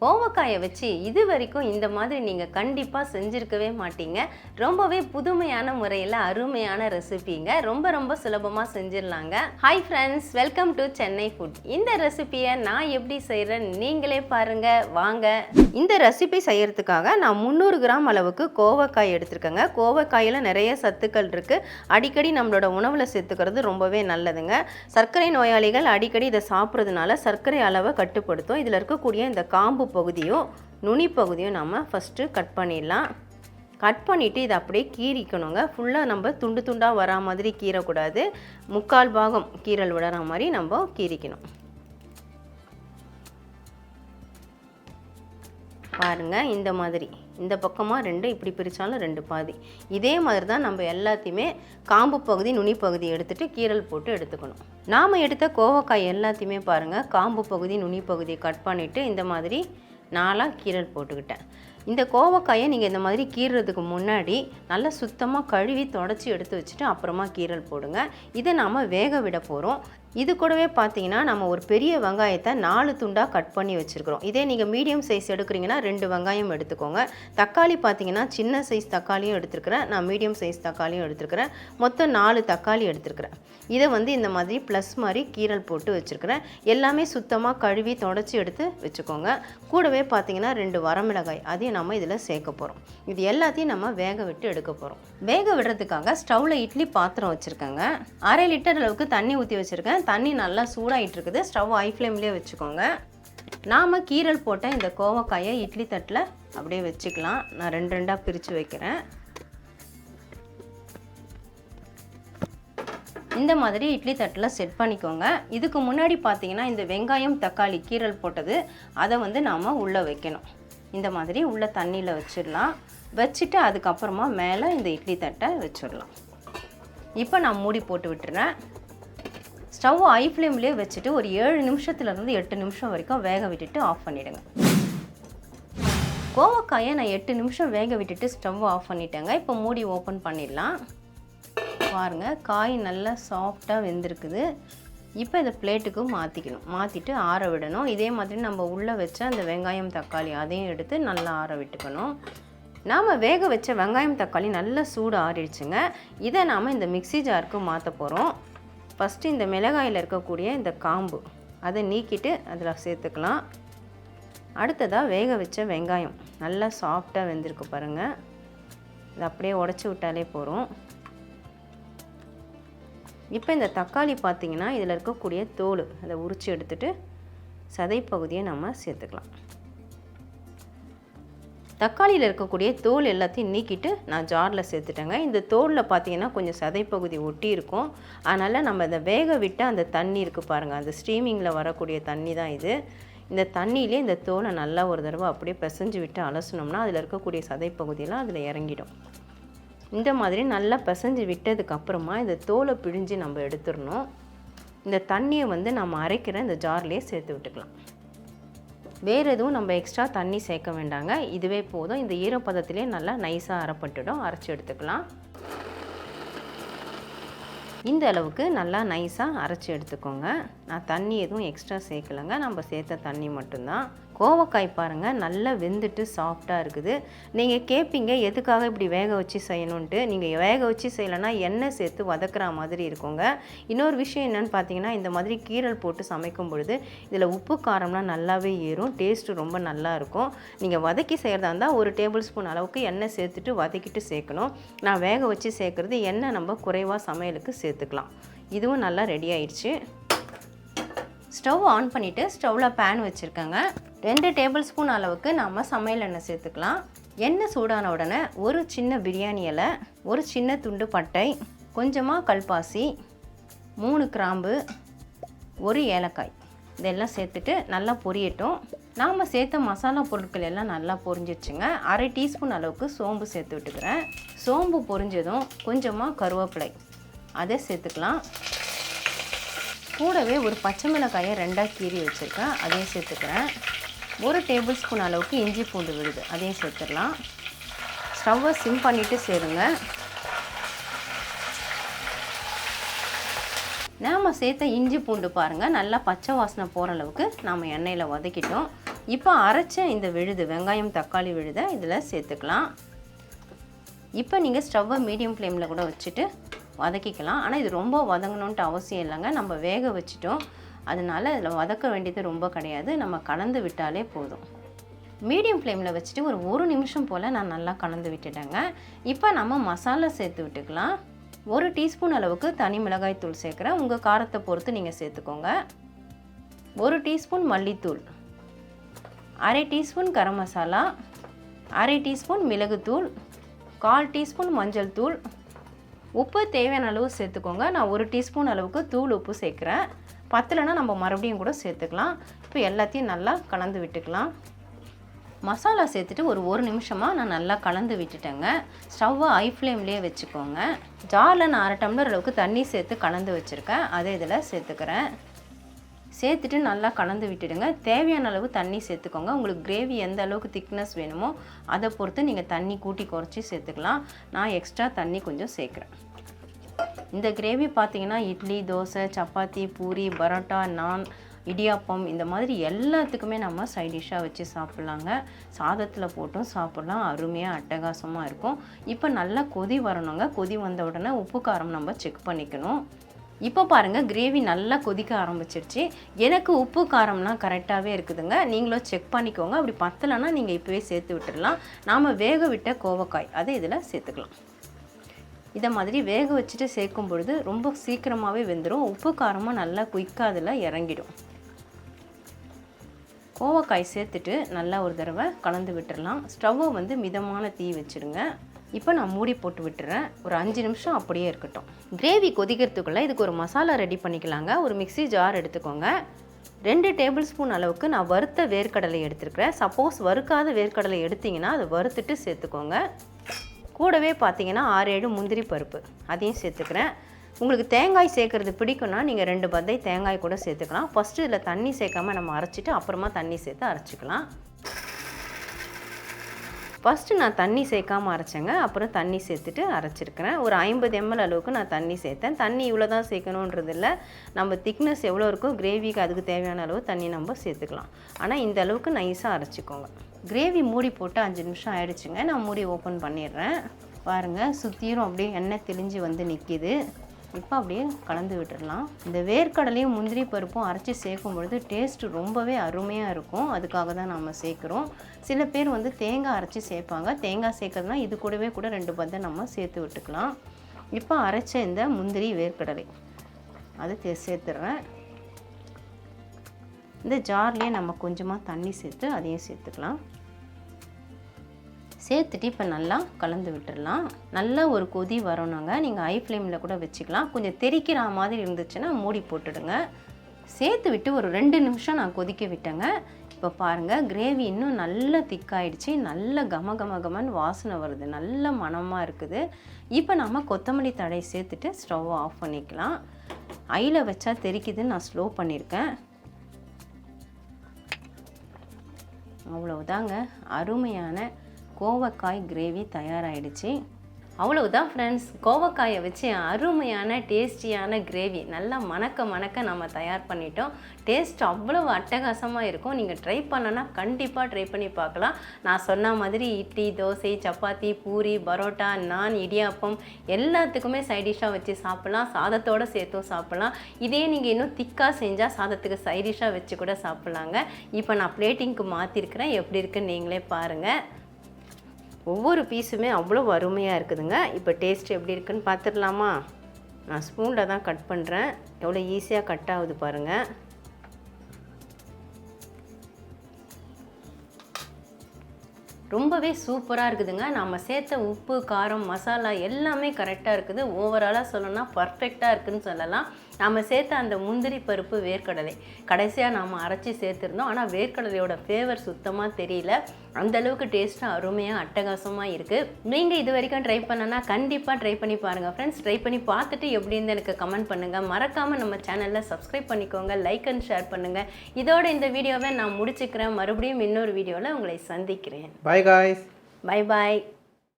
கோவக்காயை வச்சு இது வரைக்கும் இந்த மாதிரி நீங்கள் கண்டிப்பாக செஞ்சுருக்கவே மாட்டீங்க. ரொம்பவே புதுமையான முறையில் அருமையான ரெசிபிங்க. ரொம்ப ரொம்ப சுலபமாக செஞ்சிடலாங்க. Hi friends welcome to Chennai food இந்த ரெசிபியை நான் எப்படி செய்கிறேன் நீங்களே பாருங்க. வாங்க. இந்த ரெசிபி செய்யறதுக்காக நான் முந்நூறு கிராம் அளவுக்கு கோவக்காய் எடுத்துருக்கேங்க. கோவக்காயில் நிறைய சத்துக்கள் இருக்குது அடிக்கடி நம்மளோட உணவில் சேர்த்துக்கிறது ரொம்பவே நல்லதுங்க. சர்க்கரை நோயாளிகள் அடிக்கடி இதை சாப்பிட்றதுனால சர்க்கரை அளவை கட்டுப்படுத்தும். இதில் இருக்கக்கூடிய இந்த காம்பு பகுதியும் நுனி பகுதியும் நம்ம ஃபஸ்ட்டு கட் பண்ணிடலாம். கட் பண்ணிவிட்டு இதை அப்படியே கீறிக்கணுங்க. ஃபுல்லாக நம்ம துண்டு துண்டாக வரா மாதிரி கீறக்கூடாது. முக்கால் பாகம் கீரல் விடுற மாதிரி நம்ம கீறிக்கணும். பாருங்க இந்த மாதிரி. இந்த பக்கமாக ரெண்டு இப்படி பிரித்தாலும் ரெண்டு பாதி. இதே மாதிரி தான் நம்ம எல்லாத்தையுமே காம்பு பகுதி நுனி பகுதி எடுத்துகிட்டு கீரல் போட்டு எடுத்துக்கணும். நாம் எடுத்த கோவக்காய் எல்லாத்தையுமே பாருங்கள் காம்பு பகுதி நுனி பகுதியை கட் பண்ணிவிட்டு இந்த மாதிரி நாலாக கீரல் போட்டுக்கிட்டேன். இந்த கோவக்காயை நீங்கள் இந்த மாதிரி கீறுறதுக்கு முன்னாடி நல்லா சுத்தமாக கழுவி தொடச்சி எடுத்து வச்சுட்டு அப்புறமா கீரல் போடுங்க. இதை நாம் வேக விட போகிறோம் இது கூடவே பார்த்தீங்கன்னா நம்ம ஒரு பெரிய வெங்காயத்தை நாலு துண்டாக கட் பண்ணி வச்சுருக்கிறோம். இதே நீங்கள் மீடியம் சைஸ் எடுக்கிறீங்கன்னா ரெண்டு வெங்காயம் எடுத்துக்கோங்க. தக்காளி பார்த்தீங்கன்னா சின்ன சைஸ் தக்காளியும் எடுத்துருக்கிறேன். நான் மீடியம் சைஸ் தக்காளியும் எடுத்துருக்கிறேன். மொத்தம் நாலு தக்காளி எடுத்துருக்கிறேன். இதை வந்து இந்த மாதிரி ப்ளஸ் மாதிரி கீரல் போட்டு வச்சுருக்கிறேன். எல்லாமே சுத்தமாக கழுவி தொடச்சி எடுத்து வச்சுக்கோங்க. கூடவே பார்த்தீங்கன்னா ரெண்டு வரமிளகாய் அதையும் நம்ம இதில் சேர்க்க போகிறோம் இது எல்லாத்தையும் நம்ம வேக விட்டு எடுக்க போகிறோம் வேக விடுறதுக்காக ஸ்டவ்வில் இட்லி பாத்திரம் வச்சுருக்கேங்க. அரை லிட்டர் அளவுக்கு தண்ணி ஊற்றி வச்சுருக்கேன். தண்ணி நல்லா சூடாகிட்டு இருக்குது ஸ்டவ் ஐ ஃப்ளேம்லேயே வச்சுக்கோங்க. நாம் கீரல் போட்ட இந்த கோவக்காயை இட்லி தட்டில் அப்படியே வச்சுக்கலாம். நான் ரெண்டு ரெண்டாக பிரித்து வைக்கிறேன். இந்த மாதிரி இட்லி தட்டில் செட் பண்ணிக்கோங்க. இதுக்கு முன்னாடி பார்த்தீங்கன்னா இந்த வெங்காயம் தக்காளி கீரல் போட்டது அதை வந்து நாம் உள்ளே வைக்கணும். இந்த மாதிரி உள்ள தண்ணியில் வச்சிடலாம். வச்சுட்டு அதுக்கப்புறமா மேலே இந்த இட்லி தட்டை வச்சிடலாம். இப்போ நான் மூடி போட்டு விட்டுறேன். ஸ்டவ் ஐ ஃப்ளேம்லேயே வச்சுட்டு ஒரு ஏழு நிமிஷத்துலேருந்து எட்டு நிமிஷம் வரைக்கும் வேக விட்டுட்டு ஆஃப் பண்ணிவிடுங்க கோவக்காயை நான் எட்டு நிமிஷம் வேக விட்டுட்டு ஸ்டவ் ஆஃப் பண்ணிட்டேங்க. இப்போ மூடி ஓப்பன் பண்ணிடலாம். பாருங்கள் காய் நல்லா சாஃப்டாக வெந்திருக்குது. இப்போ இதை பிளேட்டுக்கு மாற்றிக்கணும் மாற்றிட்டு ஆற விடணும். இதே மாதிரி நம்ம உள்ளே வச்ச அந்த வெங்காயம் தக்காளி அதையும் எடுத்து நல்லா ஆற விட்டுக்கணும். நாம் வேக வச்ச வெங்காயம் தக்காளி நல்லா சூடு ஆறிடுச்சுங்க. இதை நாம் இந்த மிக்ஸி ஜாருக்கு மாற்ற போகிறோம் ஃபஸ்ட்டு இந்த மிளகாயில் இருக்கக்கூடிய இந்த காம்பு அதை நீக்கிட்டு அதில் சேர்த்துக்கலாம். அடுத்ததாக வேக வச்ச வெங்காயம் நல்லா சாஃப்டாக வெந்திருக்கு பாருங்கள் இதை அப்படியே உடச்சி விட்டாலே போகிறோம் இப்போ இந்த தக்காளி பார்த்தீங்கன்னா இதில் இருக்கக்கூடிய தோல் அதை உரித்து எடுத்துட்டு சதை பகுதியை நம்ம சேர்த்துக்கலாம். தக்காளியில் இருக்கக்கூடிய தோல் எல்லாத்தையும் நீக்கிட்டு நான் ஜாரில் சேர்த்துட்டேங்க. இந்த தோலில் பார்த்தீங்கன்னா கொஞ்சம் சதைப்பகுதி ஒட்டி இருக்கும். அதனால் நம்ம இதை வேக விட்டு அந்த தண்ணி இருக்குது பாருங்கள் அந்த ஸ்டீமிங்கில் வரக்கூடிய தண்ணி தான் இது. இந்த தண்ணியிலே இந்த தோலை நல்லா ஒரு தடவை அப்படியே பிசைஞ்சு விட்டு அலசணும்னா அதில் இருக்கக்கூடிய சதைப்பகுதியெல்லாம் அதில் இறங்கிடும். இந்த மாதிரி நல்லா பிசைஞ்சு விட்டதுக்கப்புறமா இந்த தோலை பிழிஞ்சு நம்ம எடுத்துடணும். இந்த தண்ணியை வந்து நம்ம அரைக்கிற இந்த ஜார்லேயே சேர்த்து விட்டுக்கலாம். வேறு எதுவும் நம்ம எக்ஸ்ட்ரா தண்ணி சேர்க்க வேண்டாங்க. இதுவே போதும். இந்த ஈரப்பதத்திலே நல்லா நைஸாக அரைப்பட்டுடும். அரைச்சி எடுத்துக்கலாம். இந்த அளவுக்கு நல்லா நைஸாக அரைச்சி எடுத்துக்கோங்க. நான் தண்ணி எதுவும் எக்ஸ்ட்ரா சேர்க்கலைங்க. நம்ம சேர்த்த தண்ணி மட்டும்தான். கோவக்காய் பாருங்கள் நல்லா வெந்துட்டு சாஃப்டாக இருக்குது. நீங்கள் கேட்பீங்க எதுக்காக இப்படி வேக வச்சு செய்யணுன்ட்டு நீங்கள் வேக வச்சு செய்யலைன்னா எண்ணெய் சேர்த்து வதக்குற மாதிரி இருக்குங்க. இன்னொரு விஷயம் என்னென்னு பார்த்தீங்கன்னா இந்த மாதிரி கீரல் போட்டு சமைக்கும் பொழுது இதில் உப்பு காரம்லாம் நல்லாவே ஏறும். டேஸ்ட்டு ரொம்ப நல்லா இருக்கும். நீங்கள் வதக்கி செய்கிறதா இருந்தால் ஒரு டேபிள் ஸ்பூன் அளவுக்கு எண்ணெய் சேர்த்துட்டு வதக்கிட்டு சேர்க்கணும். நான் வேக வச்சு சேர்க்குறது எண்ணெய் நம்ம குறைவாக சமையலுக்கு சேர்த்து சேர்த்துக்கலாம் இதுவும் நல்லா ரெடி ஆயிடுச்சு. ஸ்டவ் ஆன் பண்ணிவிட்டு ஸ்டவ்வில் பேன் வச்சுருக்கேங்க. ரெண்டு டேபிள் ஸ்பூன் அளவுக்கு நம்ம சமையல் எண்ணெய் சேர்த்துக்கலாம். எண்ணெய் சூடான உடனே ஒரு சின்ன பிரியாணி இலை ஒரு சின்ன துண்டு பட்டை கொஞ்சமாக கல்பாசி மூணு கிராம்பு ஒரு ஏலக்காய். இதெல்லாம் சேர்த்துட்டு நல்லா பொரியட்டும். நாம் சேர்த்த மசாலா பொருட்கள் எல்லாம் நல்லா பொரிஞ்சிடுச்சுங்க அரை டீஸ்பூன் அளவுக்கு சோம்பு சேர்த்து விட்டுக்கிறேன். சோம்பு பொரிஞ்சதும் கொஞ்சமாக கருவேப்பிலை. அதை சேர்த்துக்கலாம். கூடவே ஒரு பச்சை மிளகாயை ரெண்டாக கீறி வச்சுருக்கேன். அதையும் சேர்த்துக்கிறேன். ஒரு டேபிள் ஸ்பூன் அளவுக்கு இஞ்சி பூண்டு விழுது. அதையும் சேர்த்துடலாம். ஸ்டவ்வை சிம் பண்ணிவிட்டு சேருங்க. நாம் சேர்த்த இஞ்சி பூண்டு பாருங்கள் நல்லா பச்சை வாசனை போகிற அளவுக்கு நாம் எண்ணெயில் வதக்கிட்டோம். இப்போ அரைச்ச இந்த விழுது வெங்காயம் தக்காளி விழுதை இதில் சேர்த்துக்கலாம். இப்போ நீங்கள் ஸ்டவ்வை மீடியம் ஃப்ளேமில் கூட வச்சுட்டு வதக்கிக்கலாம். ஆனால் இது ரொம்ப வதங்கணுன்ட்டு அவசியம் இல்லைங்க. நம்ம வேக வச்சுட்டோம். அதனால இதில் வதக்க வேண்டியது ரொம்ப கிடையாது. நம்ம கலந்து விட்டாலே போதும். மீடியம் ஃப்ளேமில் வச்சுட்டு ஒரு ஒரு நிமிஷம் போல் நான் நல்லா கலந்து விட்டுட்டேங்க. இப்போ நம்ம மசாலா சேர்த்து விட்டுக்கலாம். ஒரு டீஸ்பூன் அளவுக்கு தனி மிளகாய் தூள் சேர்க்குறேன். உங்கள் காரத்தை பொறுத்து நீங்கள் சேர்த்துக்கோங்க. ஒரு டீஸ்பூன் மல்லித்தூள். அரை டீஸ்பூன் கரம் மசாலா. அரை டீஸ்பூன் மிளகுத்தூள். கால் டீஸ்பூன் மஞ்சள் தூள். உப்பு தேவையான அளவு சேர்த்துக்கோங்க. நான் ஒரு டீஸ்பூன் அளவுக்கு தூள் உப்பு சேர்க்குறேன். பத்தலைன்னா நம்ம மறுபடியும் கூட சேர்த்துக்கலாம். இப்போ எல்லாத்தையும் நல்லா கலந்து விட்டுக்கலாம். மசாலா சேர்த்துட்டு ஒரு ஒரு நிமிஷமாக நான் நல்லா கலந்து விட்டுட்டேங்க. ஸ்டவ்வை ஐ ஃப்ளேம்லேயே வச்சுக்கோங்க. ஜாரில் நான் அரை டம்ளர் அளவுக்கு தண்ணி சேர்த்து கலந்து வச்சுருக்கேன். அதை இதில் சேர்த்துக்கிறேன். சேர்த்துட்டு நல்லா கலந்து விட்டுடுங்க. தேவையான அளவு தண்ணி சேர்த்துக்கோங்க. உங்களுக்கு கிரேவி எந்த அளவுக்கு திக்னஸ் வேணுமோ அதை பொறுத்து நீங்கள் தண்ணி கூட்டி குறைச்சி சேர்த்துக்கலாம். நான் எக்ஸ்ட்ரா தண்ணி கொஞ்சம் சேர்க்குறேன். இந்த கிரேவி பார்த்திங்கன்னா இட்லி தோசை சப்பாத்தி பூரி பரோட்டா நான் இடியாப்பம் இந்த மாதிரி எல்லாத்துக்குமே நம்ம சைட் டிஷ்ஷாக வச்சு சாப்பிட்லாங்க. சாதத்தில் போட்டும் சாப்பிட்லாம். அருமையாக அட்டகாசமாக இருக்கும். இப்போ நல்லா கொதி வரணுங்க. கொதி வந்த உடனே உப்பு காரம் நம்ம செக் பண்ணிக்கணும். இப்போ பாருங்கள் கிரேவி நல்லா கொதிக்க ஆரம்பிச்சிருச்சு. எனக்கு உப்பு காரம்லாம் கரெக்டாகவே இருக்குதுங்க. நீங்களும் செக் பண்ணிக்கோங்க. அப்படி பத்தலைன்னா நீங்கள் இப்போவே சேர்த்து விட்டுடலாம். நாம் வேக விட்ட கோவக்காய் அதை இதில் சேர்த்துக்கலாம். இதை மாதிரி வேக வச்சுட்டு சேர்க்கும் பொழுது ரொம்ப சீக்கிரமாகவே வெந்துடும் உப்பு காரமாக நல்லா குயிக்காக அதில் இறங்கிடும். கோவக்காய் சேர்த்துட்டு நல்லா ஒரு தடவை கலந்து விட்டுடலாம் ஸ்டவ்வை வந்து மிதமான தீ வச்சுருங்க இப்போ நான் மூடி போட்டு விட்டுறேன். ஒரு அஞ்சு நிமிஷம் அப்படியே இருக்கட்டும். கிரேவி கொதிக்கிறதுக்குள்ளே இதுக்கு ஒரு மசாலா ரெடி பண்ணிக்கலாங்க. ஒரு மிக்ஸி ஜார் எடுத்துக்கோங்க. ரெண்டு டேபிள் ஸ்பூன் அளவுக்கு நான் வறுத்த வேர்க்கடலை எடுத்துருக்கிறேன். சப்போஸ் வறுக்காத வேர்க்கடலை எடுத்திங்கன்னா அதை வறுத்துட்டு சேர்த்துக்கோங்க. கூடவே பார்த்தீங்கன்னா ஆறு ஏழு முந்திரி பருப்பு. அதையும் சேர்த்துக்கிறேன். உங்களுக்கு தேங்காய் சேர்க்குறது பிடிக்கும்னா நீங்கள் ரெண்டு பந்தை தேங்காய் கூட சேர்த்துக்கலாம். ஃபஸ்ட்டு இதில் தண்ணி சேர்க்காம நம்ம அரைச்சிட்டு அப்புறமா தண்ணி சேர்த்து அரைச்சிக்கலாம். ஃபஸ்ட்டு நான் தண்ணி சேர்க்காமல் அரைச்சேங்க. அப்புறம் தண்ணி சேர்த்துட்டு அரைச்சிருக்கிறேன். ஒரு ஐம்பது எம்எல் அளவுக்கு நான் தண்ணி சேர்த்தேன். தண்ணி இவ்வளோ தான் சேர்க்கணுன்றது இல்லை. நம்ம திக்னஸ் எவ்வளோ இருக்கோ கிரேவிக்கு அதுக்கு தேவையான அளவு தண்ணி நம்ம சேர்த்துக்கலாம். ஆனால் இந்த அளவுக்கு நைஸாக அரைச்சிக்கோங்க. கிரேவி மூடி போட்டு அஞ்சு நிமிஷம் ஆயிடுச்சுங்க. நான் மூடி ஓப்பன் பண்ணிடுறேன். பாருங்கள் சுற்றியும் அப்படியே எண்ணெய் தெளிஞ்சு வந்து நிற்கிது இப்போ அப்படியே கலந்து விட்டுடலாம். இந்த வேர்க்கடலையும் முந்திரி பருப்பும் அரைச்சி சேர்க்கும் பொழுது டேஸ்ட்டு ரொம்பவே அருமையாக இருக்கும். அதுக்காக தான் நம்ம சேர்க்குறோம். சில பேர் வந்து தேங்காய் அரைச்சி சேர்ப்பாங்க. தேங்காய் சேர்க்கறதுனா இது கூடவே கூட ரெண்டு பந்தை நம்ம சேர்த்து விட்டுக்கலாம். இப்போ அரைச்ச இந்த முந்திரி வேர்க்கடலை. அது சேர்த்துடுறேன் சேர்த்துட்றேன். இந்த ஜார்லேயே நம்ம கொஞ்சமாக தண்ணி சேர்த்து அதையும் சேர்த்துக்கலாம். சேர்த்துட்டு இப்போ நல்லா கலந்து விட்டுடலாம் நல்லா ஒரு கொதி வரணுங்க. நீங்கள் ஹை ஃப்ளேமில் கூட வச்சுக்கலாம். கொஞ்சம் தெறிக்கிற மாதிரி இருந்துச்சுன்னா மூடி போட்டுடுங்க. சேர்த்து விட்டு ஒரு ரெண்டு நிமிஷம் நான் கொதிக்க விட்டேங்க. இப்போ பாருங்கள் கிரேவி இன்னும் நல்லா திக்காயிடுச்சு. நல்ல கம கம கமன்னு வாசனை வருது. நல்ல மணமாக இருக்குது. இப்போ நம்ம கொத்தமல்லி தடை சேர்த்துட்டு ஸ்டவ் ஆஃப் பண்ணிக்கலாம். ஐயில் வச்சா தெரிக்குதுன்னு நான் ஸ்லோ பண்ணியிருக்கேன் அவ்வளவுதாங்க. அருமையான கோவக்காய் கிரேவி தயாராகிடுச்சு அவ்வளவுதான் ஃப்ரெண்ட்ஸ் கோவக்காயை வச்சு அருமையான டேஸ்டியான கிரேவி நல்லா மணக்க மணக்க நம்ம தயார் பண்ணிட்டோம். டேஸ்ட் அவ்வளவு அட்டகாசமாக இருக்கும். நீங்கள் ட்ரை பண்ணனா கண்டிப்பாக ட்ரை பண்ணி பார்க்கலாம். நான் சொன்ன மாதிரி இட்லி தோசை சப்பாத்தி பூரி பரோட்டா நான் இடியாப்பம் எல்லாத்துக்குமே சைடிஷாக வச்சு சாப்பிட்லாம். சாதத்தோடு சேர்த்தும் சாப்பிட்லாம். இதே நீங்கள் இன்னும் திக்காக செஞ்சால் சாதத்துக்கு சைடிஷாக வச்சு கூட சாப்பிட்லாங்க. இப்போ நான் பிளேட்டிங்க்கு மாற்றிருக்கிறேன் எப்படி இருக்குன்னு நீங்களே பாருங்கள் ஒவ்வொரு பீஸுமே அவ்வளோ அருமையாக இருக்குதுங்க. இப்போ டேஸ்ட் எப்படி இருக்குன்னு பார்த்துடலாமா? நான் ஸ்பூனில் தான் கட் பண்ணுறேன் எவ்வளோ ஈஸியாக கட் ஆகுது பாருங்கள் ரொம்பவே சூப்பராக இருக்குதுங்க. நம்ம சேர்த்த உப்பு காரம் மசாலா எல்லாமே கரெக்டாக இருக்குது. ஓவராலாக சொல்லணும்னா பர்ஃபெக்டாக இருக்குதுன்னு சொல்லலாம். நம்ம சேர்த்த அந்த முந்திரி பருப்பு வேர்க்கடலை. கடைசியாக நாம் அரைச்சி சேர்த்துருந்தோம். ஆனால் வேர்க்கடலையோட ஃப்ளேவர் சுத்தமாக தெரியல. அந்தளவுக்கு டேஸ்ட்டாக அருமையாக அட்டகாசமாக இருக்குது நீங்கள் இது வரைக்கும் ட்ரை பண்ணனா கண்டிப்பாக ட்ரை பண்ணி பாருங்கள் ஃப்ரெண்ட்ஸ் ட்ரை பண்ணி பார்த்துட்டு எப்படி இருந்து எனக்கு கமெண்ட் பண்ணுங்கள் மறக்காமல் நம்ம சேனலில் சப்ஸ்கிரைப் பண்ணிக்கோங்க. லைக் அண்ட் ஷேர் பண்ணுங்கள் இதோட இந்த வீடியோவை நான் முடிச்சுக்கிறேன். மறுபடியும் இன்னொரு வீடியோவில் உங்களை சந்திக்கிறேன். Bye guys. Bye bye